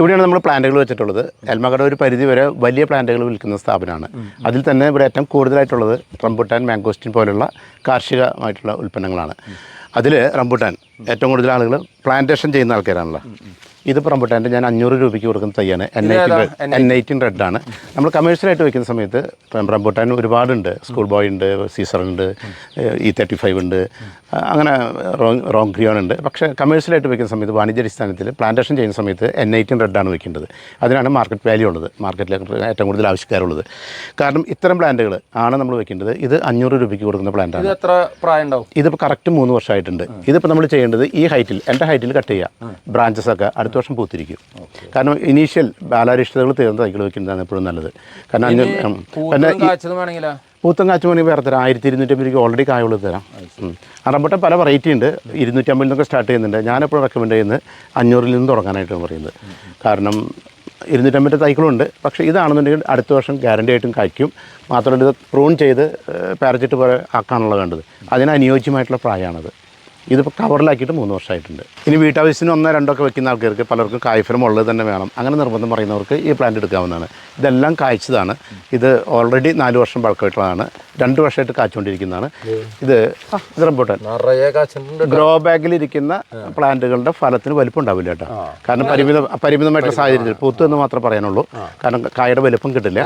ഇവിടെയാണ് നമ്മൾ പ്ലാന്റുകൾ വെച്ചിട്ടുള്ളത്. എൽമകട ഒരു പരിധി വരെ വലിയ പ്ലാന്റുകൾ വിൽക്കുന്ന സ്ഥാപനമാണ്. അതിൽ തന്നെ ഇവിടെ ഏറ്റവും കൂടുതലായിട്ടുള്ളത് റംബുട്ടാൻ മാംഗോസ്റ്റിൻ പോലുള്ള കാർഷികമായിട്ടുള്ള ഉൽപ്പന്നങ്ങളാണ്. അതിൽ റംബുട്ടാൻ ഏറ്റവും കൂടുതൽ ആളുകൾ പ്ലാന്റേഷൻ ചെയ്യുന്ന ആൾക്കാരാണല്ലോ. ഇതിപ്പോൾ റംബുട്ടാന്റെ ഞാൻ അഞ്ഞൂറ് രൂപയ്ക്ക് കൊടുക്കുന്ന തയ്യാണ്. N eighteen N eighteen red ആണ്. നമ്മൾ കമേഴ്ഷ്യലായിട്ട് വെക്കുന്ന സമയത്ത് റംബുട്ടാൻ ഒരുപാടുണ്ട്. സ്കൂൾ ബോയ് ഉണ്ട് സീസർ ഉണ്ട് ഇ തേർട്ടി ഫൈവ് ഉണ്ട്. അങ്ങനെ റോങ് റോങ് ക്രിയോൺ ഉണ്ട്. പക്ഷേ കമേഴ്ഷ്യലായിട്ട് വെക്കുന്ന സമയത്ത് വാണിജ്യാടിസ്ഥാനത്തിൽ പ്ലാന്റേഷൻ ചെയ്യുന്ന സമയത്ത് എൻ എയ്റ്റീൻ റെഡാണ് വെക്കേണ്ടത് അതിനാണ് മാർക്കറ്റ് വാല്യൂ ഉള്ളത്. മാർക്കറ്റിലേക്ക് ഏറ്റവും കൂടുതൽ ആവശ്യക്കാരുള്ളത് കാരണം ഇത്തരം പ്ലാന്റുകൾ ആണ് നമ്മൾ വെക്കേണ്ടത് ഇത് അഞ്ഞൂറ് രൂപയ്ക്ക് കൊടുക്കുന്ന പ്ലാന്റാണ് ഇത് എത്ര പ്രായം ഉണ്ടാവും ഇതിപ്പോൾ കറക്റ്റ് മൂന്ന് വർഷമായിട്ടുണ്ട്. ഇതിപ്പോൾ നമ്മൾ ചെയ്യേണ്ടത് ഈ ഹൈറ്റിൽ എന്റെ ഹൈറ്റിൽ കട്ട് ചെയ്യുക ബ്രാഞ്ചസ് ഒക്കെ അടുത്ത വർഷം പൂത്തിരിക്കും. കാരണം ഇനീഷ്യൽ ബാലാരിഷ്ടതകൾ തീർന്ന തൈകൾ വെക്കുന്നതാണ് എപ്പോഴും നല്ലത്. കാരണം. പിന്നെ പൂത്തും കാച്ചുമണി വേറെ തരാം. ആയിരത്തി ഇരുന്നൂറ്റമ്പത് രൂപയ്ക്ക് ഓൾറെഡി കായുള്ളത് തരാം. അറമ്പട്ട പല വെറൈറ്റി ഉണ്ട്. ഇരുന്നൂറ്റമ്പതിൽ നിന്നൊക്കെ സ്റ്റാർട്ട് ചെയ്യുന്നുണ്ട്. ഞാനെപ്പോഴും റെക്കമെൻഡ് ചെയ്യുന്നത് അഞ്ഞൂറിൽ നിന്ന് തുടങ്ങാനായിട്ടാണ് പറയുന്നത്. കാരണം ഇരുന്നൂറ്റമ്പത് തൈക്കളുണ്ട് പക്ഷേ ഇതാണെന്നുണ്ടെങ്കിൽ അടുത്ത വർഷം ഗ്യാരണ്ടി ആയിട്ടും കായ്ക്കും. മാത്രമല്ല ഇത് പ്രൂൺ ചെയ്ത് പാരച്ചിട്ട് പോലെ ആക്കാനുള്ള വേണ്ടത്. അതിന് അനുയോജ്യമായിട്ടുള്ള പ്രായമാണത്. ഇതിപ്പോൾ കവറിലാക്കിയിട്ട് മൂന്ന് വർഷമായിട്ടുണ്ട്. ഇനി വീട്ടാവശ്യത്തിന് ഒന്നോ രണ്ടോ ഒക്കെ വെക്കുന്ന ആൾക്കാർക്ക് പലർക്കും കായ്ഫലം ഉള്ളത് തന്നെ വേണം. അങ്ങനെ നിർബന്ധം പറയുന്നവർക്ക് ഈ പ്ലാന്റ് എടുക്കാവുന്നതാണ്. ഇതെല്ലാം കായ്ച്ചതാണ്. ഇത് ഓൾറെഡി നാല് വർഷം പഴക്കമായിട്ടുള്ളതാണ് രണ്ട് വർഷമായിട്ട് കാച്ചുകൊണ്ടിരിക്കുന്നതാണ് ഇത് ഇത് റംബൂട്ടാൻ ഗ്രോ ബാഗിൽ ഇരിക്കുന്ന പ്ലാന്റുകളുടെ ഫലത്തിന് വലിപ്പം ഉണ്ടാവില്ല കേട്ടോ കാരണം പരിമിത പരിമിതമായിട്ടുള്ള സാഹചര്യത്തിൽ പൂത്ത് എന്ന് മാത്രമേ പറയാനുള്ളൂ. കാരണം കായയുടെ വലിപ്പം കിട്ടില്ല.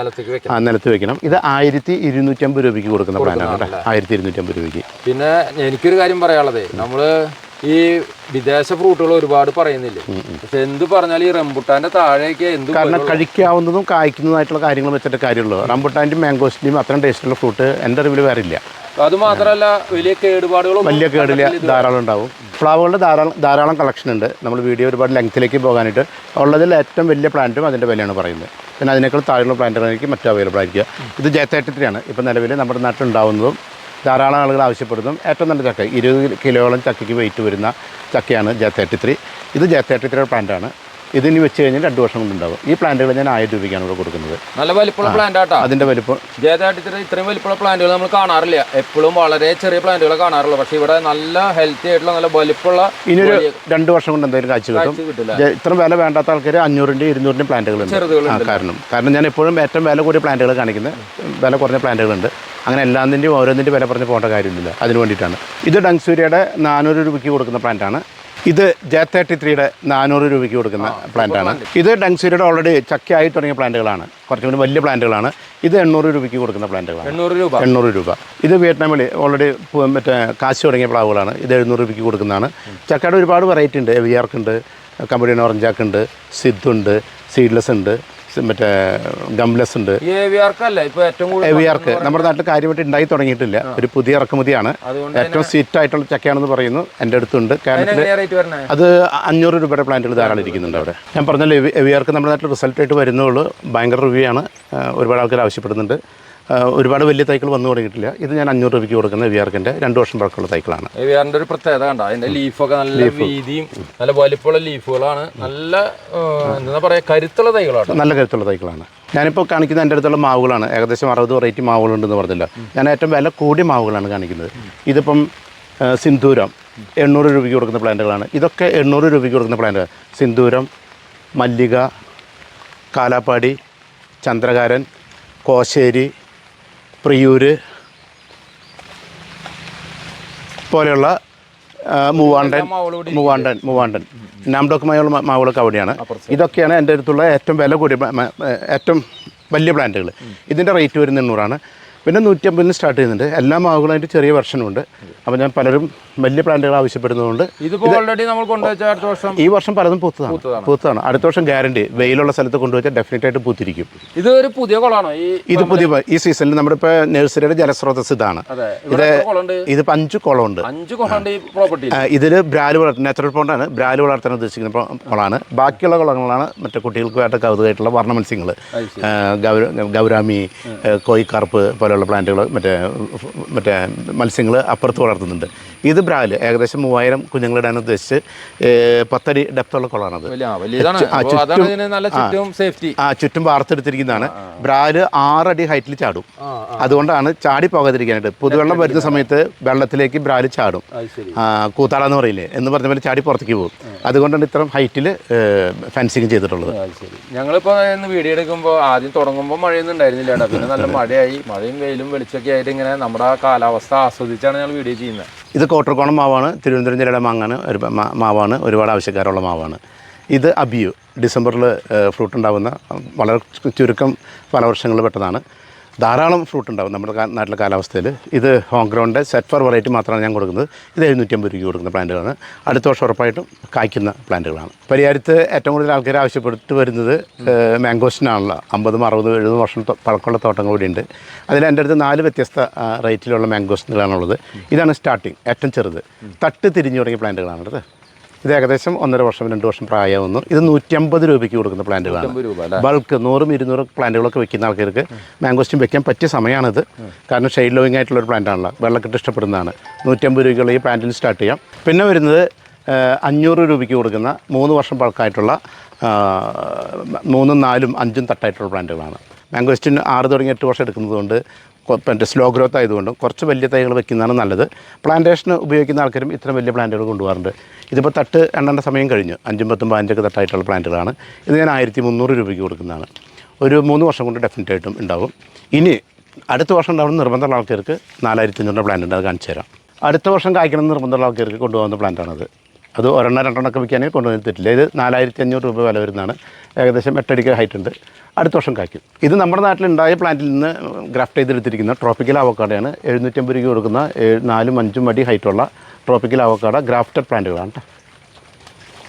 നിലത്ത് വെക്കണം. ഇത് ആയിരത്തി ഇരുന്നൂറ്റമ്പത് രൂപയ്ക്ക് കൊടുക്കുന്ന പ്ലാനാണ് കേട്ടോ. ആയിരത്തി ഇരുന്നൂറ്റമ്പത് രൂപയ്ക്ക്. പിന്നെ എനിക്കൊരു കാര്യം പറയാനുള്ളത്. നമ്മൾ ഈ വിദേശ ഫ്രൂട്ടുകൾ ഒരുപാട് പറയുന്നില്ലേ? പക്ഷെ എന്ത് പറഞ്ഞാൽ ഈ റംബുട്ടാന്റെ താഴേക്ക് എന്ത് കാരണം കഴിക്കാവുന്നതും കായ്ക്കുന്നതായിട്ടുള്ള കാര്യങ്ങൾ വെച്ചിട്ട് കാര്യമുള്ളൂ. റംബുട്ടാന്റെയും മാംഗോസ്റ്റിന്റെയും അത്രയും ടേസ്റ്റുള്ള ഫ്രൂട്ട് എന്റെ അറിവിൽ വരില്ല അത് മാത്രമല്ല വലിയ കേടുപാടുകളും വലിയ കേടില്ല ധാരാളം ഉണ്ടാവും. ഫ്ലവറുകളുടെ ധാരാളം ധാരാളം കളക്ഷൻ ഉണ്ട്. നമ്മൾ വീഡിയോ ഒരുപാട് ലെങ്ത്തിലേക്ക് പോകാനായിട്ട്. ഉള്ളതിൽ ഏറ്റവും വലിയ പ്ലാന്റും അതിന്റെ വിലയാണ് പറയുന്നത്. പിന്നെ അതിനേക്കാൾ താഴെയുള്ള പ്ലാന്റുകളായിരിക്കും മറ്റും അവൈലബിൾ ആയിരിക്കുക. ഇത് ജെ തേർട്ടി ത്രീ ആണ്. ഇപ്പോൾ നിലവിൽ നമ്മുടെ നാട്ടിൽ ഉണ്ടാവുന്നതും ധാരാളം ആളുകൾ ആവശ്യപ്പെടുന്നു. ഏറ്റവും നല്ല ചക്ക. ഇരുപത് കിലോയോളം ചക്കയ്ക്ക് വെയിറ്റ് വരുന്ന ചക്കയാണ് ജെ തേർട്ടി ത്രീ. ഇത് ജെ തേർട്ടി ത്രീയുടെ പ്ലാന്റാണ് ഇതിന് വെച്ച് കഴിഞ്ഞാൽ രണ്ട് വർഷം കൊണ്ടുണ്ടാവും ഈ പ്ലാന്റുകൾ ഞാൻ ആയിരം രൂപയ്ക്കാണ് ഇവിടെ കൊടുക്കുന്നത്. നല്ല വലിപ്പമുള്ള പ്ലാന്റ് ആട്ടോ. അതിന്റെ വലിപ്പം. ജേതായിട്ട് ഇത്രയും വലിപ്പമുള്ള പ്ലാന്റുകൾ നമ്മൾ കാണാറില്ല. എപ്പോഴും വളരെ ചെറിയ പ്ലാന്റുകൾ കാണാറുള്ളൂ. പക്ഷേ ഇവിടെ നല്ല ഹെൽത്തി ആയിട്ടുള്ള നല്ല വലിപ്പമുള്ള ഇനിയൊരു രണ്ട് വർഷം കൊണ്ട് എന്തായാലും കാഴ്ച കിട്ടും. ഇത്ര വില വേണ്ടാത്ത ആൾക്കാർ അഞ്ഞൂറിന്റെ ഇരുന്നൂറിന്റെ പ്ലാന്റുകളുണ്ട് കാരണം. കാരണം ഞാൻ എപ്പോഴും ഏറ്റവും വില കൂടിയ പ്ലാന്റുകൾ കാണിക്കുന്നത്. വില കുറഞ്ഞ പ്ലാന്റുകളുണ്ട് അങ്ങനെ എല്ലാത്തിന്റെയും ഓരോന്നിന്റെ വില പറഞ്ഞ് പോകേണ്ട കാര്യമില്ല. അതിന് വേണ്ടിയിട്ടാണ്. ഇത് ഡങ്സൂര്യയുടെ നാനൂറ് രൂപയ്ക്ക് കൊടുക്കുന്ന പ്ലാന്റാണ്. ഇത് ജെ തേർട്ടി ത്രീയുടെ നാനൂറ് രൂപയ്ക്ക് കൊടുക്കുന്ന പ്ലാന്റാണ്. ഇത് ഡങ്സൂരിയുടെ ഓൾറെഡി ചക്കയായി തുടങ്ങിയ പ്ലാന്റുകളാണ്. കുറച്ചും കൂടി വലിയ പ്ലാന്റുകളാണ്. ഇത് എണ്ണൂറ് രൂപയ്ക്ക് കൊടുക്കുന്ന പ്ലാന്റുകളാണ്. എണ്ണൂറ് രൂപ? എണ്ണൂറ് രൂപ. ഇത് വിയറ്റ്നാമിൽ ഓൾറെഡി മറ്റേ കാശ് തുടങ്ങിയ പ്ലാവുകളാണ്. ഇത് എഴുന്നൂറ് രൂപയ്ക്ക് കൊടുക്കുന്നതാണ്. ചക്കയുടെ ഒരുപാട് വെറൈറ്റി ഉണ്ട്. എവിയാർക്കുണ്ട് ഉണ്ട് ഓറഞ്ചാക്കുണ്ട് സിദ്ധുണ്ട് സീഡ്ലെസ് ഉണ്ട്. മറ്റേ ഗംലസ് ഉണ്ട്. എവിയാർക്ക് നമ്മുടെ നാട്ടിൽ കാര്യമായിട്ട് ഉണ്ടായി തുടങ്ങിയിട്ടില്ല. ഒരു പുതിയ ഇറക്കുമതിയാണ്. ഏറ്റവും സ്വീറ്റ് ആയിട്ടുള്ള ചക്കയാണെന്ന് പറയുന്നു. എന്റെ അടുത്തുണ്ട്. കേരളത്തിൽ അത് അഞ്ഞൂറ് രൂപയുടെ പ്ലാന്റുകൾ ധാരാളം ഇരിക്കുന്നുണ്ട് അവിടെ. ഞാൻ പറഞ്ഞല്ലോ എവി- എവിയാർക്ക് നമ്മുടെ നാട്ടിൽ റിസൾട്ടായിട്ട് വരുന്നുള്ളൂ. ഭയങ്കര റിവ്യൂ ആണ്. ഒരുപാട് ആൾക്കാർ ആവശ്യപ്പെടുന്നുണ്ട്. ഒരുപാട് വലിയ തൈകൾ വന്നു തുടങ്ങിയിട്ടില്ല. ഇത് ഞാൻ അഞ്ഞൂറ് രൂപയ്ക്ക് കൊടുക്കുന്ന എവിയാർക്കിന്റെ രണ്ട് വർഷം പഴക്കമുള്ള തൈകളാണ് ഏവിയാറിന്റെ ഒരു പ്രത്യേകത കണ്ട? അതിന്റെ ലീഫൊക്കെ നല്ല വീതിയും നല്ല വലിപ്പമുള്ള ലീഫുകളാണ്. നല്ല എന്താ പറയാ കരുത്തുള്ള തൈകളാണ്. നല്ല കരുത്തുള്ള തൈകളാണ് ഞാനിപ്പോൾ കാണിക്കുന്ന എന്റെ അടുത്തുള്ള മാവുകളാണ്. ഏകദേശം അറുപത് വെറൈറ്റി മാവുകളുണ്ടെന്ന് പറഞ്ഞില്ല. ഞാൻ ഏറ്റവും വില കൂടിയ മാവുകളാണ് കാണിക്കുന്നത്. ഇതിപ്പം സിന്ദൂരം എണ്ണൂറ് രൂപയ്ക്ക് കൊടുക്കുന്ന പ്ലാന്റുകളാണ്. ഇതൊക്കെ എണ്ണൂറ് രൂപയ്ക്ക് കൊടുക്കുന്ന പ്ലാന്റ് സിന്ദൂരം മല്ലിക കാലാപ്പാടി ചന്ദ്രകാരൻ കോശേരി പ്രിയൂര് പോലെയുള്ള മൂവാണ്ടൻ മൂവാണ്ടൻ മൂവാണ്ടൻ. നാംഡോക്കുമായുള്ള മാവുകളൊക്കെ അവിടെയാണ് ഇതൊക്കെയാണ് എന്റെ അടുത്തുള്ള ഏറ്റവും വില കൂടിയ ഏറ്റവും വലിയ പ്ലാന്റുകൾ ഇതിന്റെ റേറ്റ് വരുന്ന എണ്ണൂറാണ്. പിന്നെ നൂറ്റമ്പതിന് സ്റ്റാർട്ട് ചെയ്യുന്നുണ്ട്. എല്ലാ മാവുകളായിട്ട് ചെറിയ വെർഷനുണ്ട് അപ്പോൾ ഞാൻ പലരും വലിയ പ്ലാന്റുകൾ ആവശ്യപ്പെടുന്നതുകൊണ്ട് ഓൾറെഡി നമ്മൾ കൊണ്ടുവച്ച അടുത്ത വർഷം ഈ വർഷം പലതും പൂത്തതാണ്. പൂത്തതാണ്. അടുത്ത വർഷം ഗ്യാരണ്ടി വെയിലുള്ള സ്ഥലത്ത് കൊണ്ടുവച്ചാൽ ഡെഫിനറ്റ് ആയിട്ട് പൂത്തിരിക്കും. ഇത് ഒരു പുതിയ കുളമാണോ. ഈ ഇത് പുതിയ ഈ സീസണിൽ നമ്മുടെ ഇപ്പോൾ നഴ്സറിയുടെ ജലസ്രോതസ് ഇതാണ്. ഇത് ഇത് അഞ്ച് കുളമുണ്ട്. അഞ്ച് കുളമുണ്ട് ഈ പ്രോപ്പർട്ടി ഇതിൽ ബ്രാൽ വളർത്തുന്ന നാച്ചുറൽ പോണ്ടാണ് ബ്രാൽ വളർത്താൻ ഉദ്ദേശിക്കുന്ന കുളമാണ്. ബാക്കിയുള്ള കുളങ്ങളാണ് മറ്റേ കുട്ടികൾക്ക് വേണ്ട കൗതുകമായിട്ടുള്ള വർണ മത്സ്യങ്ങൾ ഗൗര ഗൗരാമി കോയിക്കാർപ്പ് കോയിക്കാർപ്പ് പോലെയുള്ള പ്ലാന്റുകൾ മറ്റേ മറ്റേ മത്സ്യങ്ങൾ അപ്പുറത്ത് വളർത്തുന്നുണ്ട്. ഇത് ബ്രാൽ ഏകദേശം മൂവായിരം കുഞ്ഞുങ്ങളിടാൻ ഉദ്ദേശിച്ച് പത്തടി ഡെപ്തുള്ള കുളമാണത് വലിയ ആ, ചുറ്റും- വാർത്തെടുത്തിരിക്കുന്നതാണ്. ബ്രാൽ ആറടി ഹൈറ്റിൽ ചാടും. അതുകൊണ്ടാണ് ചാടി പോകാതിരിക്കാനായിട്ട്. പുതുവെള്ളം വരുന്ന സമയത്ത് വെള്ളത്തിലേക്ക് ബ്രാൽ ചാടും. കൂത്താള എന്ന് പറയില്ലേ? എന്ന് പറഞ്ഞ പോലെ ചാടി പുറത്തേക്ക് പോകും. അതുകൊണ്ടാണ് ഇത്രയും ഹൈറ്റിൽ ഫെൻസിങ് ചെയ്തിട്ടുള്ളത്. ഞങ്ങളിപ്പോ വീഡിയോ എടുക്കുമ്പോൾ ആദ്യം തുടങ്ങുമ്പോൾ മഴയൊന്നും ഉണ്ടായിരുന്നില്ല പിന്നെ നല്ല മഴയായി. മഴയും വെയിലും വെളിച്ചൊക്കെ ആയിട്ട് ഇങ്ങനെ നമ്മുടെ കാലാവസ്ഥ ആസ്വദിച്ചാണ് ഞങ്ങൾ വീഡിയോ ചെയ്യുന്നത്. ഇത് കോട്ടർക്കോണം മാവാണ് തിരുവനന്തപുരം ജില്ലയുടെ മാങ്ങാണ് ഒരു മാവാണ് ഒരുപാട് ആവശ്യക്കാരുള്ള മാവാണ്. ഇത് അബിയു ഡിസംബറിൽ ഫ്രൂട്ട് ഉണ്ടാകുന്ന വളരെ ചുരുക്കം പല ഫലവർഷങ്ങളിൽ പെട്ടതാണ്. ധാരാളം ഫ്രൂട്ട് ഉണ്ടാവും നമ്മുടെ നാട്ടിലെ കാലാവസ്ഥയിൽ. ഇത് home ground set four variety മാത്രമാണ് ഞാൻ കൊടുക്കുന്നത്. ഇത് എഴുന്നൂറ്റമ്പത് രൂപയ്ക്ക് കൊടുക്കുന്ന പ്ലാന്റുകളാണ് അടുത്ത വർഷം ഉറപ്പായിട്ടും കായ്ക്കുന്ന പ്ലാന്റുകളാണ് പരിഹാരത്ത് ഏറ്റവും കൂടുതൽ ആൾക്കാർ ആവശ്യപ്പെട്ട് വരുന്നത് മാംഗോസിനാണല്ലോ അമ്പതും അറുപതും എഴുപതും വർഷം പഴക്കമുള്ള തോട്ടങ്ങൾ കൂടിയുണ്ട് അതിൽ എന്റെ അടുത്ത് നാല് വ്യത്യസ്ത റേറ്റിലുള്ള മാംഗോസിനുകളാണുള്ളത് ഇതാണ് സ്റ്റാർട്ടിങ് ഏറ്റവും ചെറുത്. തട്ട് തിരിഞ്ഞു തുടങ്ങിയ പ്ലാന്റുകളാണ് ഇത് ഏകദേശം ഒന്നര വർഷം രണ്ട് വർഷം പ്രായമാവുന്നു. ഇത് നൂറ്റമ്പത് രൂപയ്ക്ക് കൊടുക്കുന്ന പ്ലാന്റുകളാണ് ബൾക്ക് നൂറും ഇരുന്നൂറും പ്ലാന്റുകളൊക്കെ വെക്കുന്ന ആൾക്കാർക്ക് മാംഗോസ്റ്റും വെക്കാൻ പറ്റിയ സമയമാണിത്. കാരണം ഷെയ്ഡ് ലോവിങ് ആയിട്ടുള്ള ഒരു പ്ലാന്റ് ആണല്ലോ. വെള്ളക്കെട്ട് ഇഷ്ടപ്പെടുന്നതാണ്. നൂറ്റമ്പത് രൂപയ്ക്കുള്ള ഈ പ്ലാന്റിന് സ്റ്റാർട്ട് ചെയ്യാം. പിന്നെ വരുന്നത് അഞ്ഞൂറ് രൂപയ്ക്ക് കൊടുക്കുന്ന മൂന്ന് വർഷം പഴക്കമായിട്ടുള്ള ആ, മൂന്നും നാലും അഞ്ചും തട്ടായിട്ടുള്ള പ്ലാന്റുകളാണ് മാംഗോസ്റ്റിന് ആറ് തുടങ്ങി എട്ട് വർഷം എടുക്കുന്നതുകൊണ്ട് മറ്റേ സ്ലോ ഗ്രോത്ത് ആയതുകൊണ്ടും കുറച്ച് വലിയ തൈകൾ വെക്കുന്നതാണ് നല്ലത്. പ്ലാന്റേഷന് ഉപയോഗിക്കുന്ന ആൾക്കാരും ഇത്ര വലിയ പ്ലാന്റുകൾ കൊണ്ടുപോകാറുണ്ട്. ഇതിപ്പോൾ തട്ട് എണ്ണേണ്ട സമയം കഴിഞ്ഞു. അഞ്ചും പത്തും പതിനഞ്ചൊക്കെ തട്ടായിട്ടുള്ള പ്ലാന്റുകളാണ് ഇത് ഞാൻ ആയിരത്തി മുന്നൂറ് രൂപയ്ക്ക് കൊടുക്കുന്നതാണ്. ഒരു മൂന്ന് വർഷം കൊണ്ട് ഡെഫിനറ്റ് ആയിട്ടും ഉണ്ടാവും. ഇനി അടുത്ത വർഷം ഉണ്ടാവുന്ന നിർബന്ധമുള്ള ആൾക്കാർക്ക് നാലായിരത്തി അഞ്ഞൂറിന്റെ പ്ലാന്റ് ഉണ്ട്. അത് കാണിച്ചു തരാം അടുത്ത വർഷം കായ്ക്കണം നിർബന്ധമുള്ള ആൾക്കാർക്ക് കൊണ്ടുപോകുന്ന പ്ലാന്റാണത് അത് ഒരെണ്ണം രണ്ടെണ്ണമൊക്കെ വിൽക്കാനെങ്കിൽ കൊണ്ടുവന്ന് ഇത് നാലായിരത്തി അഞ്ഞൂറ് രൂപ വില വരുന്നതാണ്. ഏകദേശം എട്ടടിക്ക് ഹൈറ്റ് ഉണ്ട്. അടുത്ത വർഷം കായ്ക്കും. ഇത് നമ്മുടെ നാട്ടിലുണ്ടായ പ്ലാന്റിൽ നിന്ന് ഗ്രാഫ്റ്റ് ചെയ്തെടുത്തിരിക്കുന്ന ട്രോപ്പിക്കൽ അവക്കാടയാണ് എഴുന്നൂറ്റമ്പത് രൂപ കൊടുക്കുന്ന നാലും അഞ്ചും അടി ഹൈറ്റുള്ള ട്രോപ്പിക്കൽ അവക്കാട ഗ്രാഫ്റ്റഡ് പ്ലാന്റുകളാണ്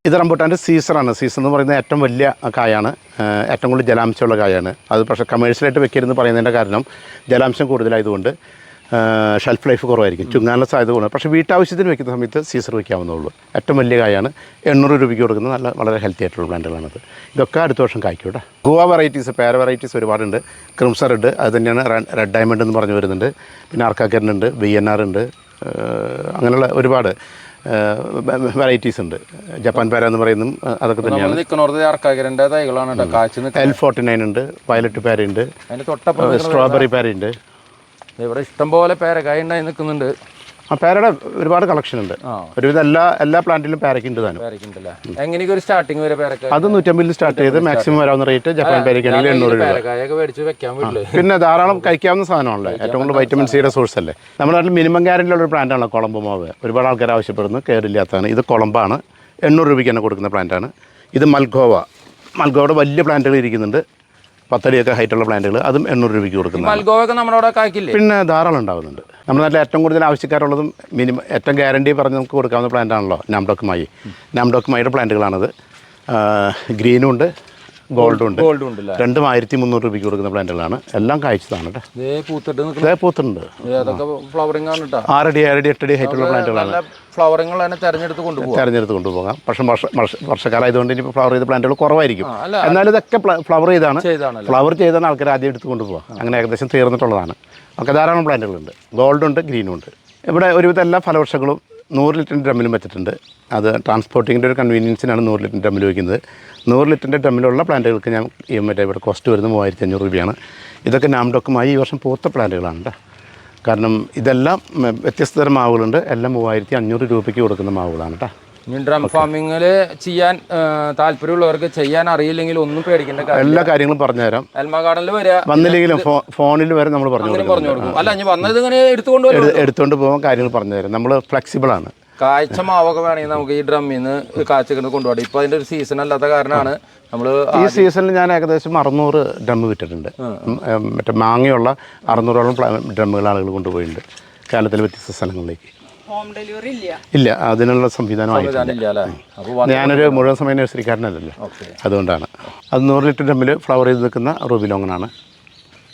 ഇത് റംബൂട്ടാന്റെ സീസണാണ് സീസൺ എന്ന് പറയുന്നത് ഏറ്റവും വലിയ കായാണ്. ഏറ്റവും കൂടുതൽ ജലാംശമുള്ള കായാണ്. അത് പക്ഷേ കമേഴ്ഷ്യലായിട്ട് വെക്കരുതെന്ന് പറയുന്നതിന്റെ കാരണം ജലാംശം കൂടുതലായതുകൊണ്ട് ഷെൽഫ് ലൈഫ് കുറവായിരിക്കും. ചുങ്ങാനുള്ള സാധ്യത കൂടുതൽ പക്ഷേ വീട്ടാവശ്യത്തിന് വെക്കുന്ന സമയത്ത് സീസർ വയ്ക്കാവുന്നുള്ളൂ ഏറ്റവും വലിയ കായാണ് എണ്ണൂറ് രൂപയ്ക്ക് കൊടുക്കുന്ന നല്ല വളരെ ഹെൽത്തി ആയിട്ടുള്ള പ്ലാന്റുകളാണത് ഇതൊക്കെ അടുത്ത വർഷം കായ്ക്കും കേട്ടോ. ഗോവ വെറൈറ്റീസ് പേര വെറൈറ്റീസ് ഒരുപാടുണ്ട്. ക്രിംസർ ഉണ്ട് അത് തന്നെയാണ്. റെഡ് ഡയമണ്ട് എന്ന് പറഞ്ഞു വരുന്നുണ്ട്. പിന്നെ അർക്കാക്കരനുണ്ട് ബി എൻ ആർ ഉണ്ട്. അങ്ങനെയുള്ള ഒരുപാട് വെറൈറ്റീസ് ഉണ്ട്. ജപ്പാൻ പേര എന്ന് പറയുന്നതും അതൊക്കെ തന്നെയാണ്. എൽ ഫോർട്ടി നയൻ ഉണ്ട് വയലറ്റ് പേരയുണ്ട്. സ്ട്രോബെറി പേരയുണ്ട്. ഇവിടെ ഇഷ്ടംപോലെ പേര കൈണ്ടായി ഉണ്ടായി നിൽക്കുന്നുണ്ട്. ആ പേരയുടെ ഒരുപാട് കളക്ഷൻ ഉണ്ട്. ഒരുവിധം എല്ലാ എല്ലാ പ്ലാന്റിലും പേരക്കുണ്ട് താനും. എങ്ങനെയൊക്കെ ഒരു സ്റ്റാർട്ടിംഗ് വരെ പേരക്ക അത് നൂറ്റമ്പതിൽ സ്റ്റാർട്ട് ചെയ്ത് മാക്സിമം വരാവുന്ന റേറ്റ് ജപ്പാൻ പേരക്കാണെങ്കിൽ എണ്ണൂറ് രൂപ. പിന്നെ ധാരാളം കഴിക്കാവുന്ന സാധനമാണല്ലേ? ഏറ്റവും കൂടുതൽ വൈറ്റമിൻ സിയുടെ സോഴ്സ് അല്ലേ? നമ്മുടെ നാട്ടിൽ മിനിമം ഗ്യാരണ്ടിയുള്ള ഒരു പ്ലാന്റാണ് കുളമ്പ് മാവ്. ഒരുപാട് ആൾക്കാർ ആവശ്യപ്പെടുന്നു കയറില്ലാത്തതാണ് ഇത് കുളമ്പാണ് എണ്ണൂറ് രൂപയ്ക്ക് തന്നെ കൊടുക്കുന്ന പ്ലാന്റാണ് ഇത് മൽഗോവ. മൽഗോവയുടെ വലിയ പ്ലാന്റുകൾ ഇരിക്കുന്നുണ്ട്. പത്തടിയൊക്കെ ഹൈറ്റുള്ള പ്ലാന്റുകൾ അതും എണ്ണൂറ് രൂപയ്ക്ക് കൊടുക്കുന്നത് നമ്മുടെ പിന്നെ ധാരാളം ഉണ്ടാകുന്നുണ്ട് നമ്മുടെ നാട്ടിൽ ഏറ്റവും കൂടുതൽ ആവശ്യക്കാരുള്ളതും മിനിമം ഏറ്റവും ഗ്യാരണ്ടി പറഞ്ഞ് നമുക്ക് കൊടുക്കാവുന്ന പ്ലാന്റാണല്ലോ നാംഡോക്കുമായി നാംഡോക്കുമായിയുടെ പ്ലാന്റുകളാണത് ഗ്രീനും ഉണ്ട് ഗോൾഡും ഉണ്ട് ഗോൾഡും ഉണ്ട് രണ്ടും ആയിരത്തി മുന്നൂറ് രൂപയ്ക്ക് കൊടുക്കുന്ന പ്ലാന്റുകളാണ്. എല്ലാം കാഴ്ചതാണ് കേട്ടോ. പൂത്തുണ്ട് ഫ്ലവറിംഗ് ആണ് കേട്ടോ. ആറടി ഏഴടി എട്ടടി ഹൈറ്റുള്ള പ്ലാന്റുകളാണ്. ഫ്ലവറിംഗ് തെരഞ്ഞെടുത്ത് കൊണ്ടുപോകാം തെരഞ്ഞെടുത്ത് കൊണ്ടുപോകാം. പക്ഷേ വർഷ വർഷ- വർഷക്കാലം ആയതുകൊണ്ട് ഇനി ഫ്ലവർ ചെയ്ത പ്ലാന്റുകൾ കുറവായിരിക്കും. എന്നാലും ഇതൊക്കെ ഫ്ലവർ ചെയ്താണ്. ഫ്ലവർ ചെയ്താണ് ആൾക്കാർ ആദ്യം എടുത്ത് കൊണ്ടുപോകാം അങ്ങനെ ഏകദേശം തീർന്നിട്ടുള്ളതാണ്. ഒക്കെ ധാരാളം പ്ലാന്റുകളുണ്ട്. ഗോൾഡുണ്ട് ഗ്രീനും ഉണ്ട്. ഇവിടെ ഒരുവിധം എല്ലാ ഫലവൃക്ഷങ്ങളും നൂറ് ലിറ്ററിന്റെ ഡ്രമ്മിലും വെച്ചിട്ടുണ്ട്. അത് ട്രാൻസ്പോർട്ടിങ്ങിന്റെ ഒരു കൺവീനിയൻസിനാണ് നൂറ് ലിറ്ററിന്റെ ഡ്രമ്മിൽ വയ്ക്കുന്നത് നൂറ് ലിറ്ററിന്റെ ഡ്രമ്മിലുള്ള പ്ലാന്റുകൾക്ക് ഞാൻ ഈ മറ്റേ ഇവിടെ കോസ്റ്റ് വരുന്നത് മൂവായിരത്തി അഞ്ഞൂറ് രൂപയാണ്. ഇതൊക്കെ നാംഡോക്കുമായി ഈ വർഷം പൂത്ത പ്ലാന്റുകളാണ് കേട്ടോ കാരണം ഇതെല്ലാം വ്യത്യസ്ത തരം മാവുകളുണ്ട്. എല്ലാം മൂവായിരത്തി അഞ്ഞൂറ് രൂപയ്ക്ക് കൊടുക്കുന്ന മാവുകളാണ് കേട്ടോ ഇനി ഡ്രം ഫാമിങ്ങിൽ ചെയ്യാൻ താല്പര്യമുള്ളവർക്ക് ചെയ്യാൻ അറിയില്ലെങ്കിൽ ഒന്നും പേടിക്കേണ്ട എല്ലാ കാര്യങ്ങളും പറഞ്ഞുതരാം. എൽമ ഗാർഡനിൽ വരിക വന്നില്ലെങ്കിലും ഫോണിൽ വരെ നമ്മൾ പറഞ്ഞു പറഞ്ഞു കൊടുക്കും. അല്ല ഇനി വന്നത് ഇങ്ങനെ എടുത്തുകൊണ്ട് വരും എടുത്തുകൊണ്ട് പോകാൻ കാര്യങ്ങൾ പറഞ്ഞു തരാം നമ്മൾ ഫ്ലെക്സിബിൾ ആണ്. കാഴ്ച മാവൊക്കെ വേണമെങ്കിൽ നമുക്ക് ഈ ഡ്രമ്മിൽ നിന്ന് കാഴ്ച കൊണ്ടുപോകാം. ഇപ്പൊ അതിന്റെ ഒരു സീസൺ അല്ലാത്ത കാരണമാണ് നമ്മൾ ഈ സീസണിൽ ഞാൻ ഏകദേശം അറുന്നൂറ് ഡ്രം വിറ്റിട്ടുണ്ട് മറ്റേ മാങ്ങയുള്ള അറുന്നൂറോളം ഡ്രമ്മുകൾ ആളുകൾ കൊണ്ടുപോയിട്ടുണ്ട് കേരളത്തിലെ വ്യത്യസ്ത സ്ഥലങ്ങളിലേക്ക്. ഹോം ഡെലിവറി ഇല്ല. ഇല്ല അതിനുള്ള അപ്പൊ ഞാനൊരു മുഴുവൻ സമയ നഴ്സറിക്കാരനല്ലല്ലോ. ഓക്കെ. അതുകൊണ്ടാണ്. അത് നൂറ് ലിറ്റർ ഡ്രമ്മിൽ ഫ്ലവർ ചെയ്ത് നിൽക്കുന്ന റൂബിലോങ്ങനാണ്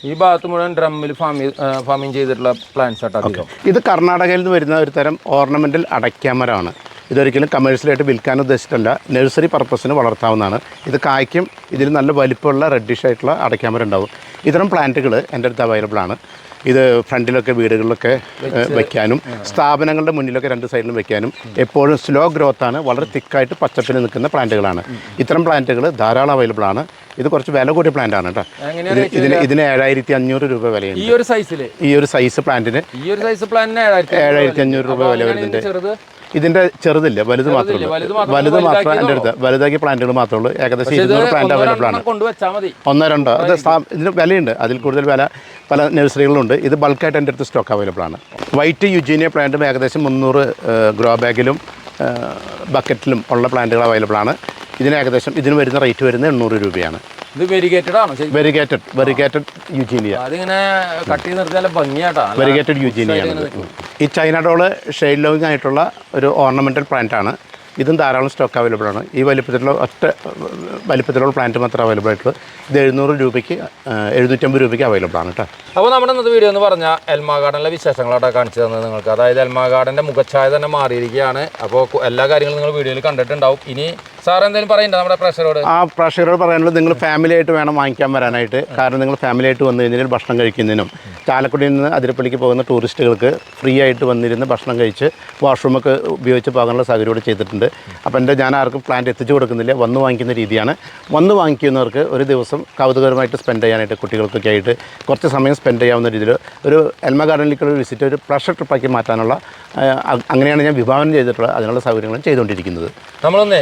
ഈ ഭാഗത്ത് മുഴുവൻ ഡ്രമ്മിൽ ഫാമിംഗ് ഫാമിംഗ് ചെയ്തിട്ടുള്ള പ്ലാന്റ്സ് ആട്ടോ ഇത് കർണാടകയിൽ നിന്ന് വരുന്ന ഒരു തരം ഓർണമെന്റൽ അടയ്ക്കാമരമാണ്. ഇതൊരിക്കലും കമേഴ്ഷ്യലായിട്ട് വിൽക്കാൻ ഉദ്ദേശിച്ചിട്ടല്ല. നഴ്സറി പർപ്പസിന് വളർത്താവുന്നതാണ്. ഇത് കായ്ക്കും ഇതിൽ നല്ല വലിപ്പമുള്ള റെഡിഷ് ആയിട്ടുള്ള അടയ്ക്കാമരം ഉണ്ടാവും ഇത്തരം പ്ലാന്റുകൾ എന്റെ അടുത്ത് അവൈലബിൾ ആണ്. ഇത് ഫ്രണ്ടിലൊക്കെ വീടുകളിലൊക്കെ വെക്കാനും സ്ഥാപനങ്ങളുടെ മുന്നിലൊക്കെ രണ്ട് സൈഡിലും വെക്കാനും എപ്പോഴും സ്ലോ ഗ്രോത്ത് ആണ്. വളരെ തിക്കായിട്ട് പച്ചപ്പിൽ നിൽക്കുന്ന പ്ലാന്റുകളാണ്. ഇത്തരം പ്ലാന്റുകൾ ധാരാളം അവൈലബിൾ ആണ്. ഇത് കുറച്ച് വില കൂടിയ പ്ലാന്റ് ആണ് കേട്ടോ. ഇതിന് ഇതിന് ഏഴായിരത്തി അഞ്ഞൂറ് രൂപ വിലയുണ്ട്. ഈ ഒരു സൈസിൽ ഈ ഒരു സൈസ് പ്ലാന്റിന് ഈ ഒരു സൈസ് പ്ലാന്റിന് ഏഴായിരത്തി അഞ്ഞൂറ് രൂപ വില വരുന്നുണ്ട്. ഇതിന്റെ ചെറുതില്ല? വലുത് മാത്രമേ വലുത് മാത്രമേ എന്റെ അടുത്ത്. വലുതാക്കിയ പ്ലാന്റുകൾ മാത്രമേ ഉള്ളൂ. ഏകദേശം ഇരുന്നൂറ് പ്ലാന്റ് അവൈലബിൾ ആണ്. ഒന്നോ രണ്ടോ? അത് ഇതിന് വിലയുണ്ട്. അതിൽ കൂടുതൽ വില പല നഴ്സറികളുണ്ട് ഇത് ബൾക്കായിട്ട് എന്റെ അടുത്ത് സ്റ്റോക്ക് അവൈലബിൾ ആണ്. വൈറ്റ് യുജീനിയ പ്ലാന്റും ഏകദേശം മുന്നൂറ് ഗ്രോ ബാഗിലും ബക്കറ്റിലും ഉള്ള പ്ലാന്റുകൾ അവൈലബിൾ ആണ്. ഇതിന് ഏകദേശം ഇതിന് വരുന്ന റേറ്റ് വരുന്നത് എണ്ണൂറ് രൂപയാണ്. ഇത് വെരിഗേറ്റഡ് ആണോ? വെരിഗേറ്റഡ് വെരിഗേറ്റഡ് യുജീനിയ അതിങ്ങനെ കട്ട് ചെയ്ത് നിർത്തിയാൽ ഭംഗിയാട്ടാണ് വെരിഗേറ്റഡ് യുജീനിയാണ് ഈ ചൈന ഡോൾ ഷെയ്ഡ് ലോവിങ് ആയിട്ടുള്ള ഒരു ഓർണമെന്റൽ ആണ്. ഇതും ധാരാളം സ്റ്റോക്ക് അവൈലബിൾ ആണ്. ഈ വലിപ്പത്തിലുള്ള ഒറ്റ വലിപ്പത്തിലുള്ള പ്ലാന്റ് മാത്രമേ അവൈലബിൾ ആയിട്ടുള്ളൂ. ഇത് എഴുന്നൂറ് രൂപയ്ക്ക് എഴുന്നൂറ്റമ്പത് രൂപയ്ക്ക് അവൈലബിൾ ആണ് കേട്ടോ അപ്പോൾ നമ്മുടെ ഇന്നത്തെ വീഡിയോ എന്ന് പറഞ്ഞാൽ എൽമാ ഗാർഡനിലെ വിശേഷങ്ങളാണ് കാണിച്ചു തന്നത് നിങ്ങൾക്ക്. അതായത് എൽമാ ഗാർഡന്റെ മുഖച്ഛായ തന്നെ മാറിയിരിക്കുകയാണ്. അപ്പോൾ എല്ലാ കാര്യങ്ങളും നിങ്ങൾ വീഡിയോയിൽ കണ്ടിട്ടുണ്ടാവും. ഇനി സാർ എന്തെങ്കിലും പറയണ്ട നമ്മുടെ പ്രഷറോട് ആ പ്രഷറോട് പറയാനുള്ളത് നിങ്ങൾ ഫാമിലി ആയിട്ട് വേണം വാങ്ങിക്കാൻ വരാനായിട്ട്. കാരണം നിങ്ങൾ ഫാമിലി ആയിട്ട് വന്നു കഴിഞ്ഞാൽ ഭക്ഷണം കഴിക്കുന്നതിനും ചാലക്കുടിയിൽ നിന്ന് അതിരപ്പള്ളിക്ക് പോകുന്ന ടൂറിസ്റ്റുകൾക്ക് ഫ്രീ ആയിട്ട് വന്നിരുന്ന് ഭക്ഷണം കഴിച്ച് വാഷ്റൂമൊക്കെ ഉപയോഗിച്ച് പോകാനുള്ള സൗകര്യം ഇവിടെ ചെയ്തിട്ടുണ്ട്. അപ്പോൾ എന്റെ ഞാൻ ആർക്കും പ്ലാന്റ് എത്തിച്ചു കൊടുക്കുന്നില്ല. വന്ന് വാങ്ങിക്കുന്ന രീതിയാണ്. വന്ന് വാങ്ങിക്കുന്നവർക്ക് ഒരു ദിവസം കൗതുകരമായിട്ട് സ്പെൻഡ് ചെയ്യാനായിട്ട് കുട്ടികൾക്കൊക്കെ ആയിട്ട് കുറച്ച് സമയം സ്പെൻഡ് ചെയ്യാവുന്ന രീതിയിൽ ഒരു എൽമ ഗാർഡനിലേക്കുള്ള വിസിറ്റ് ഒരു പ്രഷർ ട്രിപ്പാക്കി മാറ്റാനുള്ള അങ്ങനെയാണ് ഞാൻ വിഭാവനം ചെയ്തിട്ടുള്ളത് അതിനുള്ള സൗകര്യങ്ങളും ചെയ്തുകൊണ്ടിരിക്കുന്നത്. നമ്മളൊന്നേ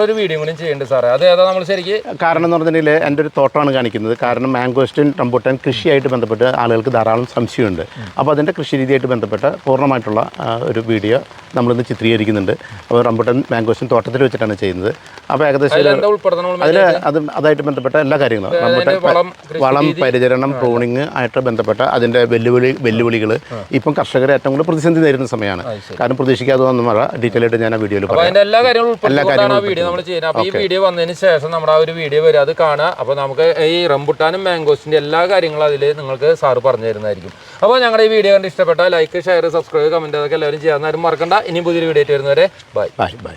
വേറൊരു വീഡിയോ കൂടി ചെയ്യേണ്ടത് സാറേ. അത് ഏതാ നമ്മൾ ശരിക്ക്? കാരണം എന്ന് പറഞ്ഞിട്ടുണ്ടെങ്കിൽ എന്റെ ഒരു തോട്ടമാണ് കാണിക്കുന്നത്. കാരണം മാംഗോസ്റ്റിൻ റംബൂട്ടാൻ കൃഷിയായിട്ട് ബന്ധപ്പെട്ട് ആളുകൾക്ക് ധാരാളം സംശയമുണ്ട്. അപ്പോൾ അതിന്റെ കൃഷി രീതിയായിട്ട് ബന്ധപ്പെട്ട പൂർണമായിട്ടുള്ള ഒരു വീഡിയോ നമ്മളിന്ന് ചിത്രീകരിക്കുന്നുണ്ട്. അപ്പോൾ റംബൂട്ടാൻ മാംഗോസ്റ്റിൻ തോട്ടത്തിൽ വെച്ചിട്ടാണ് ചെയ്യുന്നത്. അപ്പോൾ ഏകദേശം അതിൽ അത് അതായിട്ട് ബന്ധപ്പെട്ട എല്ലാ കാര്യങ്ങളും. റംബൂട്ടാൻ വളം, പരിചരണം പ്രൂണിങ് ആയിട്ട് ബന്ധപ്പെട്ട അതിന്റെ വെല്ലുവിളി വെല്ലുവിളികൾ ഇപ്പം കർഷകരെ ഏറ്റവും കൂടുതൽ പ്രതിസന്ധി നേരിടുന്ന സമയമാണ്. കാരണം പ്രതീക്ഷിക്കാതെ വന്ന മഴ ഡീറ്റെയിൽ ആയിട്ട് ഞാൻ ആ വീഡിയോയിൽ പറയാം. എല്ലാ കാര്യങ്ങളും നമ്മൾ ചെയ്യുന്നത്. അപ്പൊ ഈ വീഡിയോ വന്നതിന് ശേഷം നമ്മുടെ ആ ഒരു വീഡിയോ വരും അത് കാണുക അപ്പൊ നമുക്ക് ഈ റംബുട്ടാനും മാംഗോസിന്റെ എല്ലാ കാര്യങ്ങളും അതിൽ നിങ്ങൾക്ക് സാറ് പറഞ്ഞു തരുന്നതായിരിക്കും. അപ്പോൾ ഞങ്ങളുടെ ഈ വീഡിയോ കണ്ട് ഇഷ്ടപ്പെട്ട ലൈക്ക് ഷെയർ സബ്സ്ക്രൈബ് കമന്റ് അതൊക്കെ എല്ലാവരും ചെയ്യാൻ മറക്കണ്ട. ഇനി പുതിയൊരു വീഡിയോ ആയിട്ട് വരുന്നവരെ ബൈ ബൈ ബൈ